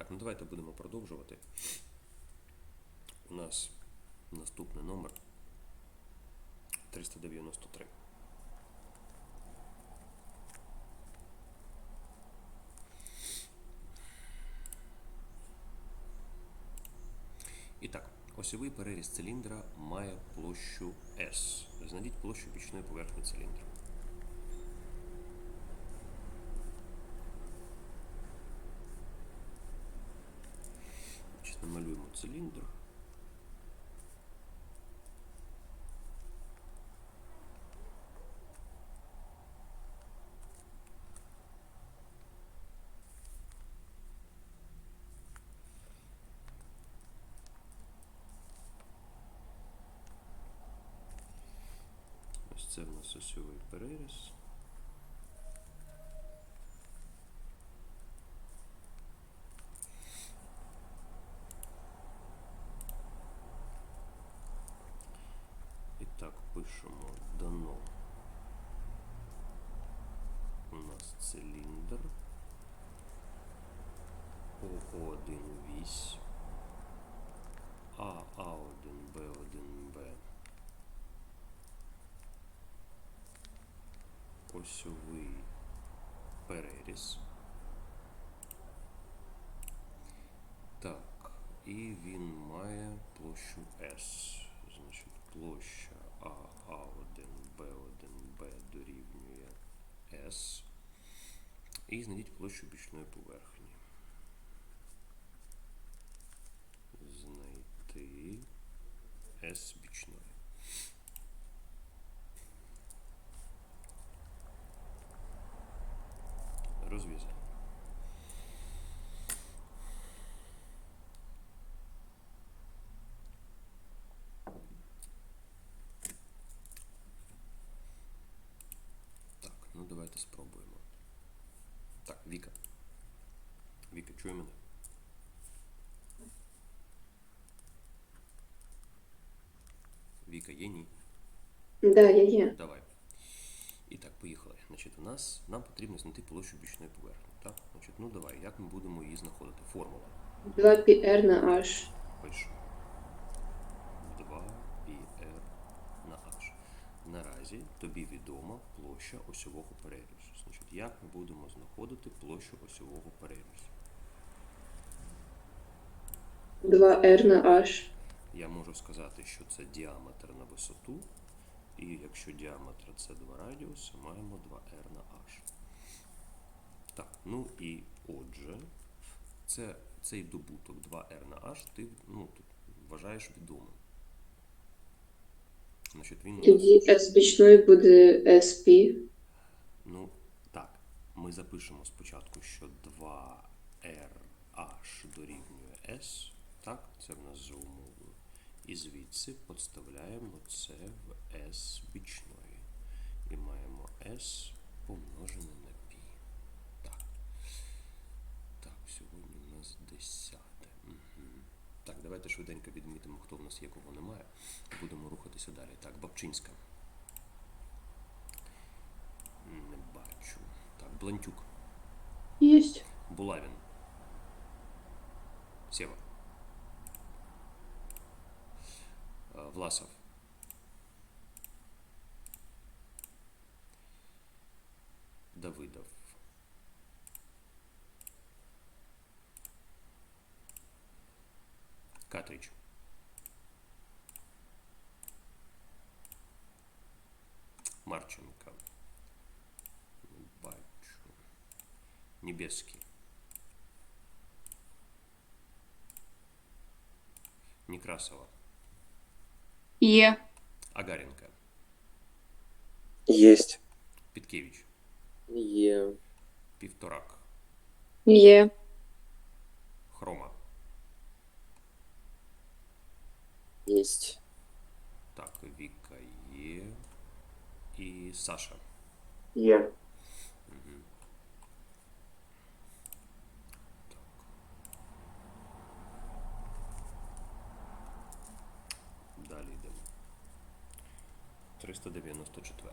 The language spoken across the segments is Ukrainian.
Так, ну давайте будемо продовжувати. У нас наступний номер 393. І так, осьовий переріз циліндра має площу S. Знайдіть площу бічної поверхні циліндра. Намалюємо. Ось це в нас осьовий переріз. І так, пишемо дано. У нас циліндр. ОО1 вісь. АА1, Б1Б. Осьовий Так, і він має площу S. Значить, площа АА1, Б1, Б дорівнює S. І знайдіть площу бічної поверхні. Знайти S бічної. Розв'язаємо. Так, ну давайте спробуємо. Так, Віка. Віка, чує мене? Віка, є ні? Да, я є. Давай. І так, поїхали. Значить, у нас нам потрібно знайти площу бічної поверхні. Так? Значить, ну давай, як ми будемо її знаходити? Формула. 2πr на h. Пишу. 2 πr на h. Наразі тобі відома площа осьового перерізу. Значить, як ми будемо знаходити площу осьового перерізу? 2r на h. Я можу сказати, що це діаметр на висоту, і якщо діаметр це 2 радіуси, маємо 2r на h. Так, ну і отже, це, цей добуток 2r на h ти ну, тут вважаєш відомим. Значить, він Тоді s бічної буде sp. ну, так, ми запишемо спочатку, що 2rh дорівнює s, так, це в нас за умовою. І звідси підставляємо це в s бічної. І маємо s помножене на π. Так. Так, сьогодні у нас 10. Угу. Так, давайте швиденько відмітимо, хто в нас є, кого немає. Будемо рухатися далі. Так, Бабчинська. Не бачу. Так, Блантюк. Єсть. Булавін. Сєва. классов. Давыдов. Катрич, Марченко. Бачу. Небесский. Некрасова. Є. Агаренко. Есть. Підкевич. Е. Півторак. Є. Хрома. Есть. Так, Віка є. І Саша. Е. 394.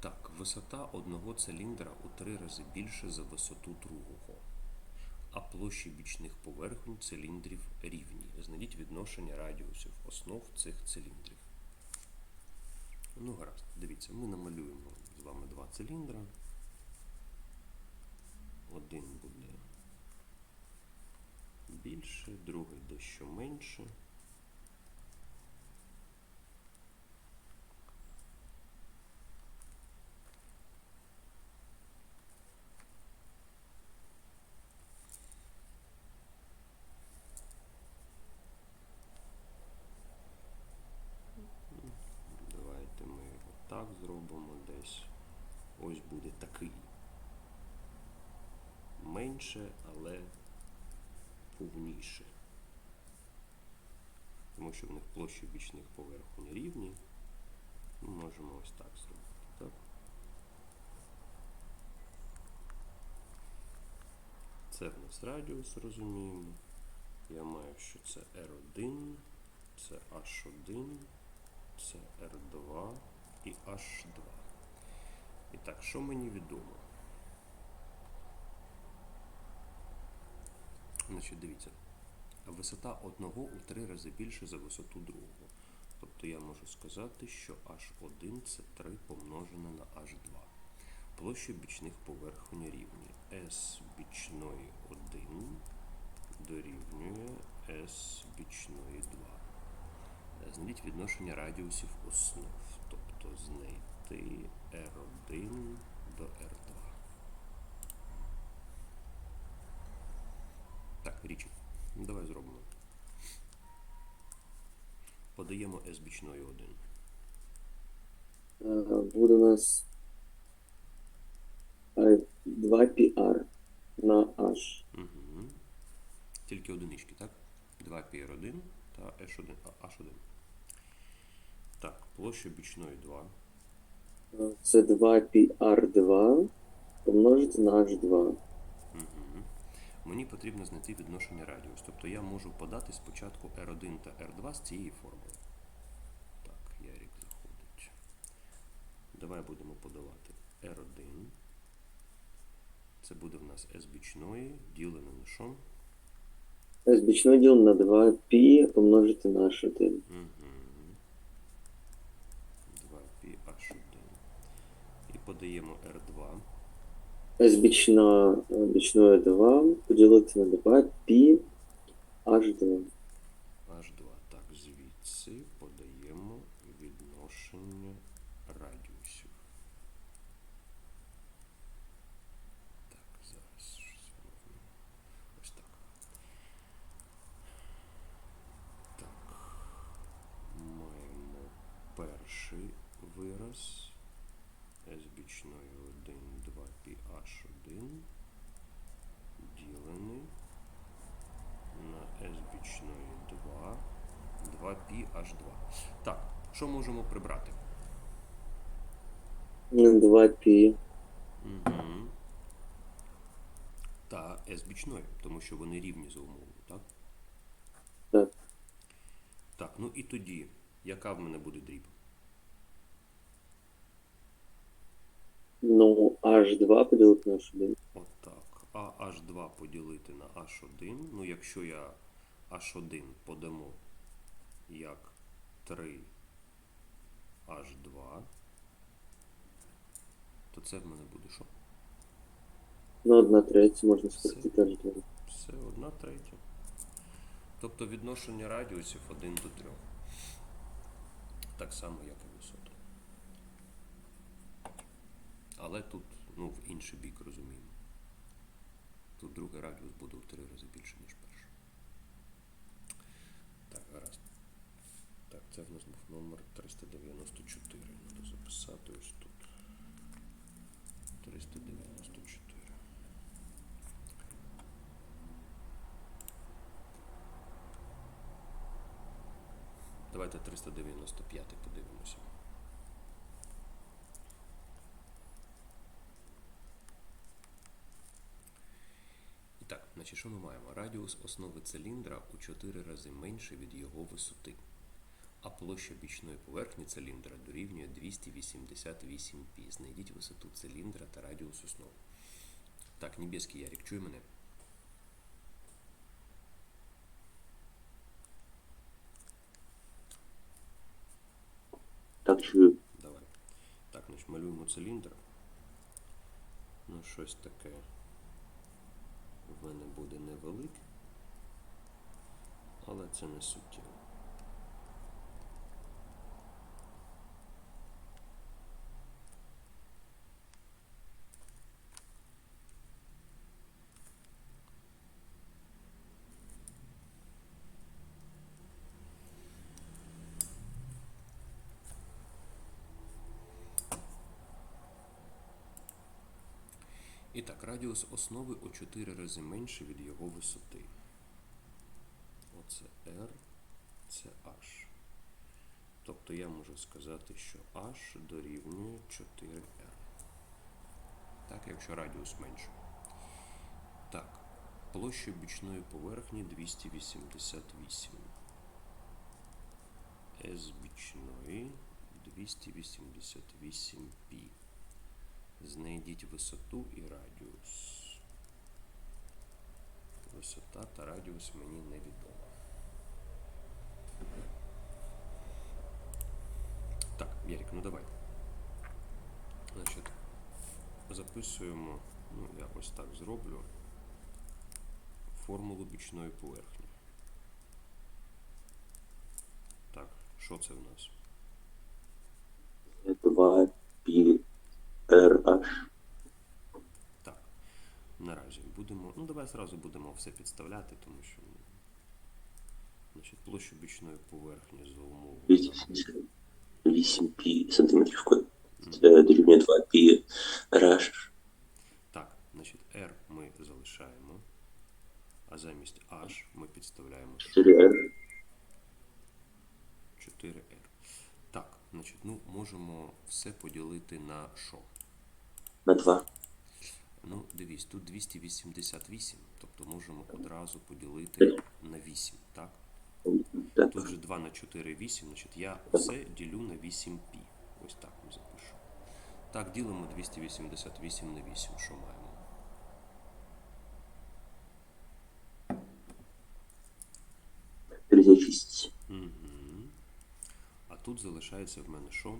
Так, висота одного циліндра у три рази більше за висоту другого, а площі бічних поверхонь циліндрів рівні. Знайдіть відношення радіусів основ цих циліндрів. Ну, гаразд, дивіться, ми намалюємо з вами два циліндра. Один буде більше, другий дещо менше. Так зробимо десь. Ось буде. Менше, але повніше. Тому що в них площі бічних поверхонь рівні. Ми можемо ось так зробити. Так? Це в нас радіус, розуміємо. Я маю, що це R1, це H1, це R2 і H2. І так, що мені відомо? Значить, дивіться. Висота одного у три рази більше за висоту другого. Тобто я можу сказати, що H1 це 3 помножене на H2. Площа бічних поверхонь рівні. S бічної 1 дорівнює S бічної 2. Знайдіть відношення радіусів основ, тобто знайти R1 до R2. Так, річі. Ну, давай зробимо. Подаємо S бічної 1. Е, Буде у нас е, 2PR на H. Угу. Тільки одинички, так? 2 PR1 та H1. H1. Так, площа бічної 2. Е, Це 2PR2 помножити на H2. Мені потрібно знайти відношення радіус. Тобто я можу подати спочатку R1 та R2 з цієї формули. Так, Ярік заходить. Давай будемо подавати R1. Це буде в нас S бічної, ділене на що? З бічного ділено на 2π помножити на H1. Угу. 2pH1. І подаємо R2. З бічна, е, бічної 2 поділити на 2π H2. H2. Так, звідси подаємо відношення радіусів. Так, зараз щось воно. Ось так. Так. Маємо перший вираз. S бічної 1, 2pH1 ділений на S бічної 2, 2pH2. Так, що можемо прибрати? 2π. Угу. Та S бічної, тому що вони рівні за умовою, так? Так. Так, ну і тоді, яка в мене буде дріб? Ну, H2 поділити на H1. Отак. А H2 поділити на H1. Ну, якщо я H1 подамо як 3 H2, то це в мене буде що? Ну, 1 третя можна скоротити H2. Все, одна третя. Тобто відношення радіусів 1 до 3. Так само, як і висота. Але тут, ну, в інший бік розуміємо. Тут другий радіус буде в 3 рази більше, ніж перший. Так, гаразд. Так, це в нас був номер 394. Треба записати ось тут. 394. Давайте 395 подивимося. І так, значить, що ми маємо? Радіус основи циліндра у 4 рази менше від його висоти, А площа бічної поверхні циліндра дорівнює 288 пі. Знайдіть висоту циліндра та радіус основи. Так, Небеський Ярик, чуй мене. Так чую. Давай. Так, значить, малюємо циліндр. Ну, щось таке в мене буде невелике, але це не суттєво. І так, радіус основи у 4 рази менше від його висоти. Оце R, це H. Тобто я можу сказати, що H дорівнює 4R. Так, якщо радіус менше. Так, площа бічної поверхні 288. S бічної 288 π. Знайдіть висоту і радіус. Висота та радіус мені невідомо. Так, Ярик, ну давай. Значить, записуємо, ну я ось так зроблю. Формулу бічної поверхні. Так, що це в нас? 2 пі Так, наразі будемо. Ну, давай зразу будемо все підставляти, тому що ну, значить, площу бічної поверхні за умови. 288 пі сантиметрів. Це дорівнює 2 пі RH. Так, значить, R ми залишаємо, а замість H ми підставляємо 4R 4R. Так, значить, ну, можемо все поділити на що? На 2. Ну, дивись, тут 288, тобто можемо одразу поділити на 8, так? Так. Тут же 2 на 4 8, значить я все ділю на 8 пі. Ось так ми запишу. Так, ділимо 288 на 8, що маємо? Угу. А тут залишається в мене що?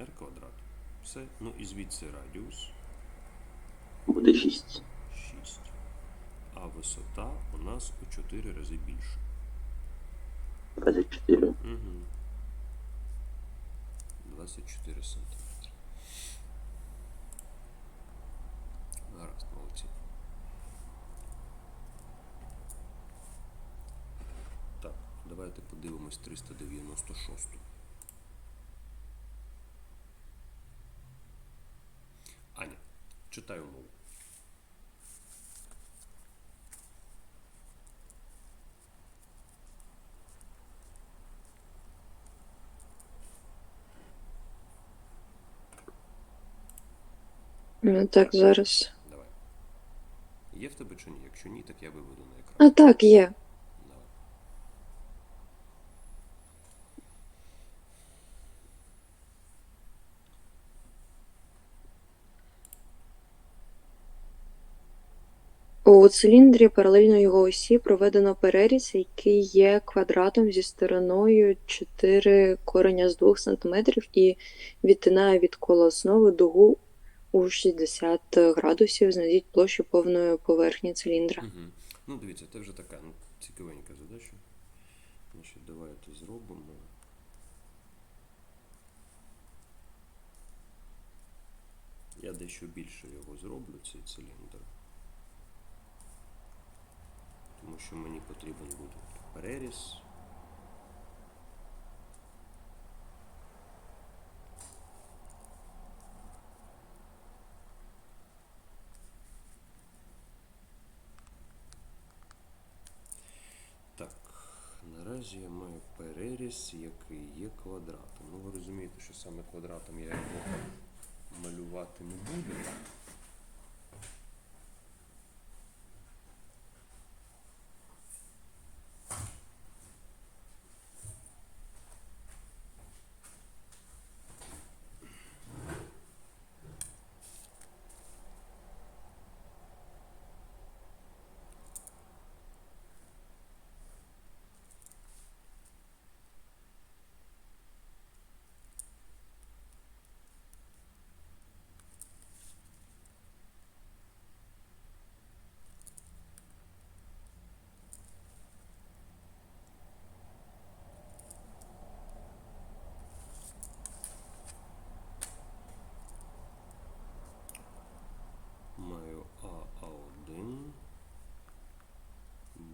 R квадрат. Все. Ну і звідси радіус Буде 6. 6. А висота у нас у 4 рази більше. 24. Угу. 24 сантиметри. Гаразд, молодці. Так, давайте подивимось 396. читай умову. Ну, Так, зараз. Давай. Є в тебе чи ні? Якщо ні, так я виведу на екран. А так, є. У циліндрі паралельно його осі проведено переріз, який є квадратом зі стороною 4 кореня з 2 см і відтинає від кола основи дугу у 60 градусів. Знайдіть площу повної поверхні циліндра. Угу. Ну, дивіться, це вже така ну, цікавенька задача. Значить, давайте зробимо. Я дещо більше його зроблю, цей циліндр. Тому що мені потрібен буде переріз. Так, наразі я маю переріз, який є квадратом. Ну, ви розумієте, що саме квадратом я його малювати не буду.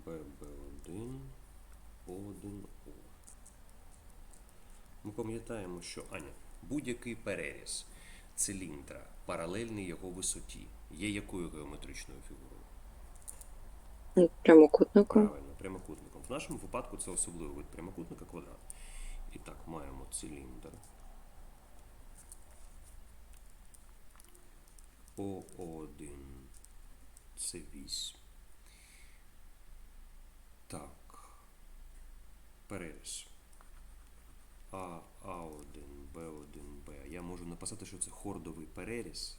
ПБ1 О1О. Ми пам'ятаємо, що Аня, будь-який переріз циліндра паралельний його висоті є якою геометричною фігурою? Ну, прямокутником. Правильно, прямокутником. В нашому випадку це особливий вид прямокутника квадрат. І так, маємо циліндр. О1. Це 8. Так. Переріз. А, А1, Б1, Б. Я можу написати, що це хордовий переріз.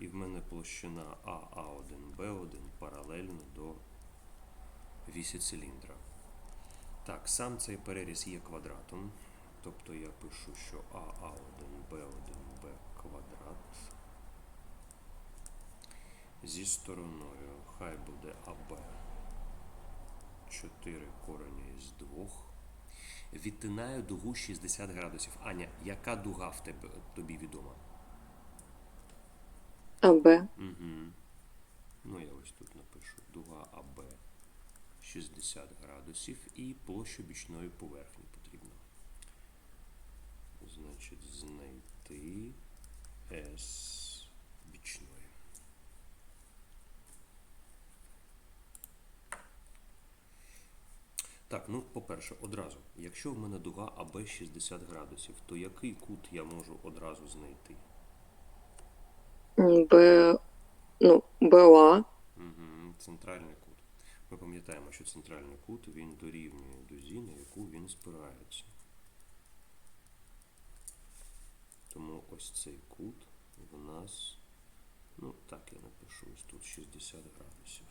І в мене площина АА1, Б1 паралельно до вісі циліндра. Так, сам цей переріз є квадратом. Тобто я пишу, що АА1, Б1, Б квадрат. Зі стороною хай буде АБ 4 корені із 2. Відтинаю дугу 60 градусів. Аня, яка дуга в тебе тобі відома? АБ. Угу. Ну, я ось тут напишу дуга АБ 60 градусів і площу бічної поверхні потрібно. Значить, знайти С бічної. Так, ну, по-перше, одразу, якщо в мене дуга АБ 60 градусів, то який кут я можу одразу знайти? Б. Ну, БОА. Угу, центральний кут. Ми пам'ятаємо, що центральний кут він дорівнює дузі, на яку він спирається. Тому ось цей кут в нас, ну так я напишу, ось тут 60 градусів.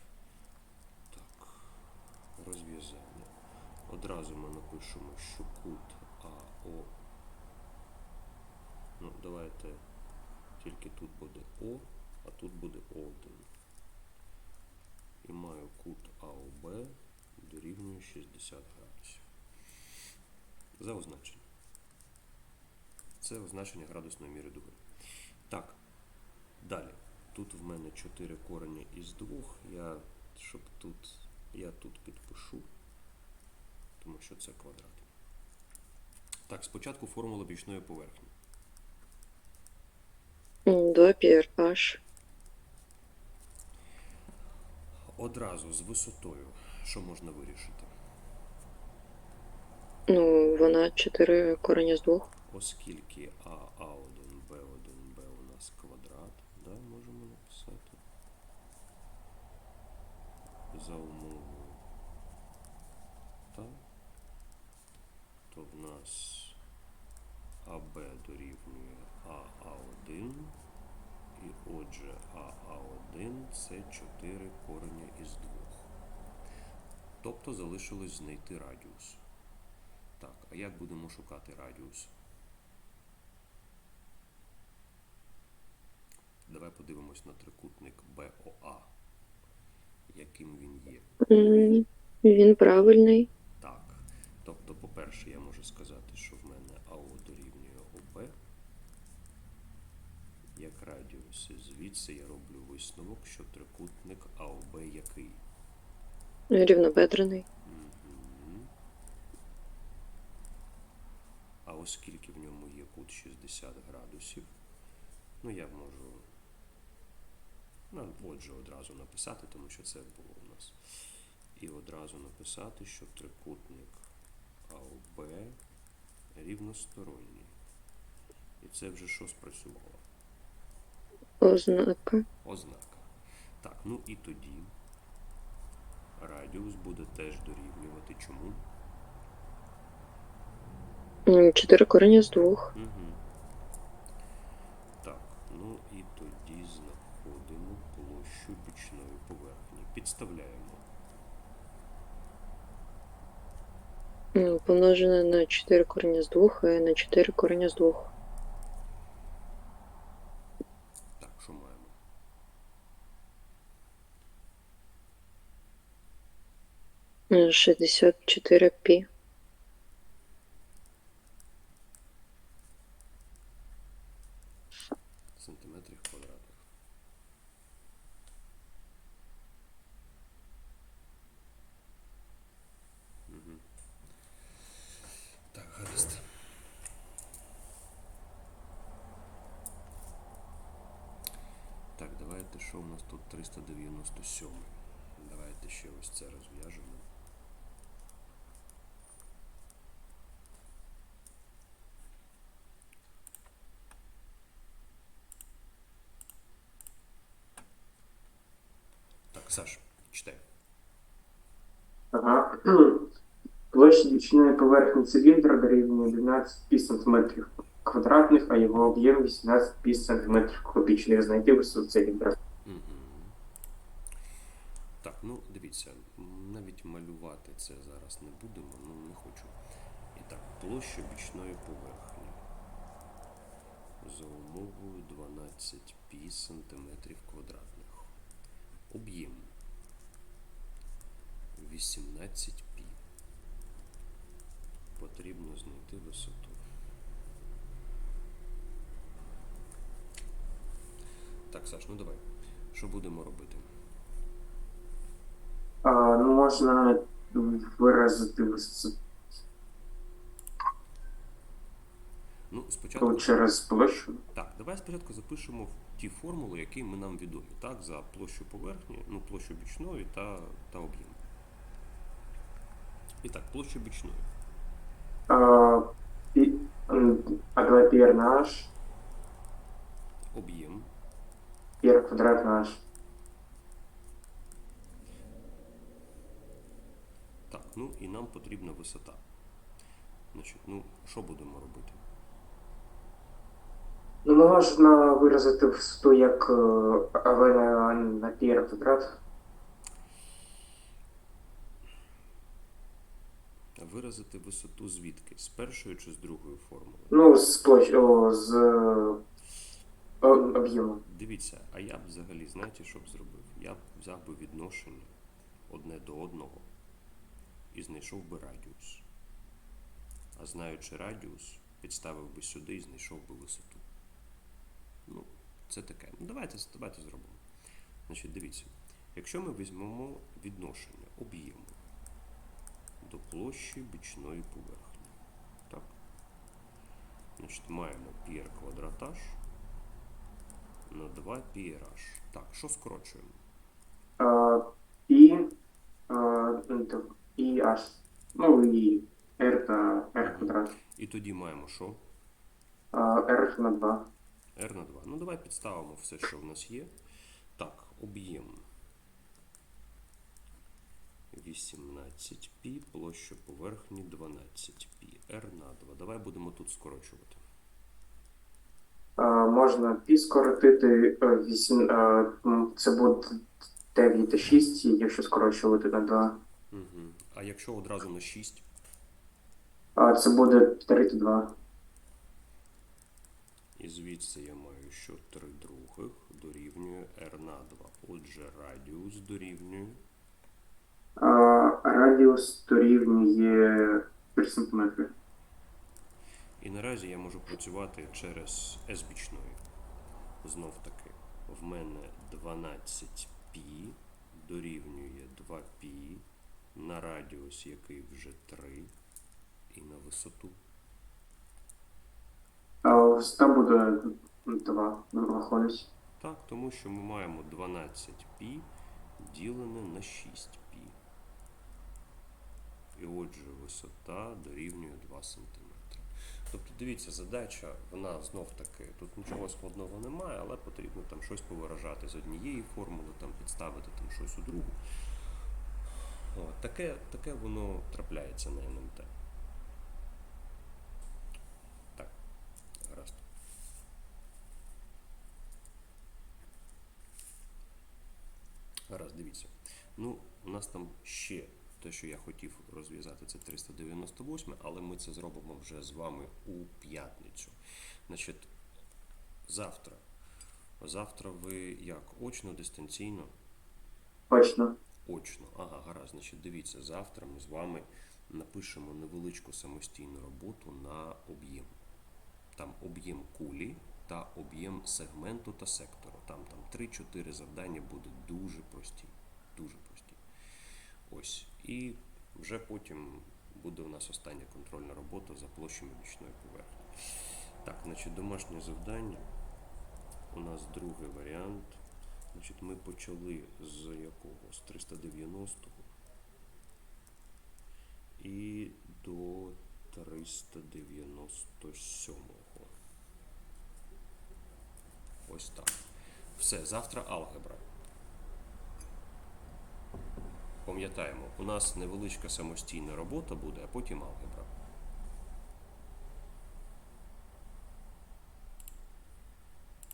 Так, розв'язання. Одразу ми напишемо, що кут АО. Ну, давайте тільки тут буде О, а тут буде О1 і маю кут АОБ дорівнює 60 градусів. За означення. Це означення градусної міри дуги. Так, далі. Тут в мене 4 корені із 2. Я, щоб тут, я тут підпишу, тому що це квадрат. Так, спочатку формула бічної поверхні. 2πr. Одразу з висотою, що можна вирішити? Ну, вона 4 корення з 2. Оскільки АА1 АА1 4 корення із 2. Тобто залишилось знайти радіус. Так, а як будемо шукати радіус? Давай подивимось на трикутник БОА. Яким він є. Він правильний. Так. Тобто, по-перше, я можу сказати, що в мене АО дорівнює ОБ. Як радіус. Звідси я роблю висновок, що трикутник АОБ який. Рівнобедрений. А оскільки в ньому є кут 60 градусів, ну я можу ну, отже одразу написати, тому що це було у нас. І одразу написати, що трикутник АОБ рівносторонній. І це вже що спрацювало? Ознака. Ознака. Так, ну і тоді радіус буде теж дорівнювати чому? 4 корення з 2. Угу. Так, ну і тоді знаходимо площу бічної поверхні. Підставляємо. Помножене на 4 корення з 2 і на 4 корення з 2. 64 пі. Сантиметрів квадратних. Так, гаразд. Так, давайте що у нас тут 397. Давайте ще ось це розв'яжемо. Бічної поверхні циліндра дорівнює 12 см квадратних, а його об'єм 18 см кубічних. Знайти висоту циліндра. Так, ну дивіться, навіть малювати це зараз не будемо, ну не хочу. І так, площа бічної поверхні. За умовою 12 пі квадратних. Об'єм 18 пі. Потрібно знайти висоту. Так, Саш, ну давай. Що будемо робити? А, ну, можна виразити висоту Ну, спочатку. через площу. Так, давай спочатку запишемо ті формули, які ми нам відомі, так, за площу поверхні, ну, площу бічної та, та об'єм. І так, площа бічної. А, пі, м, а 2 пі r на h, Об'єм пі квадрат на h. Так, ну і нам потрібна висота. Значить, ну, що будемо робити? Ну, можна виразити висоту як АВ на, на пі квадрат. Виразити висоту звідки? З першої чи з другої формули? Ну, з. О, з о, об'ємом. Дивіться, а я б взагалі, знаєте, що б зробив? Я б взяв би відношення одне до одного і знайшов би радіус. А знаючи радіус, підставив би сюди і знайшов би висоту. Ну, це таке. Ну, давайте, давайте зробимо. Значить, дивіться, якщо ми візьмемо відношення об'єму до площі бічної поверхні, так? Значить, маємо πr квадратаж на 2 πrh. Так, що скорочуємо? А, і, ну, і h. Ну і r та r квадрат. І тоді маємо що? R на 2. R на 2. Ну, давай підставимо все, що в нас є. Так, об'єм 18π, площа поверхні 12π. R на 2. Давай будемо тут скорочувати. Можна пі скоротити. е, 8, а, м, це буде 9 та 6, якщо скорочувати на 2. Угу. А якщо одразу на 6, А, це буде 3 і звідси я маю, що 3 других дорівнює R на 2. Отже, радіус дорівнює радіус дорівнює 3 см. І наразі я можу працювати через S бічної. Знов таки, в мене 12π дорівнює 2π на радіус, який вже 3, і на висоту. А висота буде 2, виходить. Так, тому що ми маємо 12π ділене на 6π. Отже, висота дорівнює 2 см. Тобто, дивіться, задача, вона знов таки, тут нічого складного немає, але потрібно там щось повиражати з однієї формули, там підставити там щось у другу. От, таке, таке воно трапляється на НМТ. Так, гаразд. Гаразд, дивіться. Ну, у нас там ще те, що я хотів розв'язати, це 398, але ми це зробимо вже з вами у п'ятницю. Значить, завтра. Завтра ви як? Очно, дистанційно? Точно. Очно. Ага, гаразд. Значить, дивіться, завтра ми з вами напишемо невеличку самостійну роботу на об'єм. Там об'єм кулі та об'єм сегменту та сектору. Там там 3-4 завдання будуть дуже прості. Дуже прості. Ось. І вже потім буде у нас остання контрольна робота за площами бічної поверхні. Так, значить, домашнє завдання. У нас другий варіант. Значить, ми почали з якого? З 390-го. І до 397-го. Ось так. Все, завтра алгебра. Пам'ятаємо, у нас невеличка самостійна робота буде, а потім алгебра.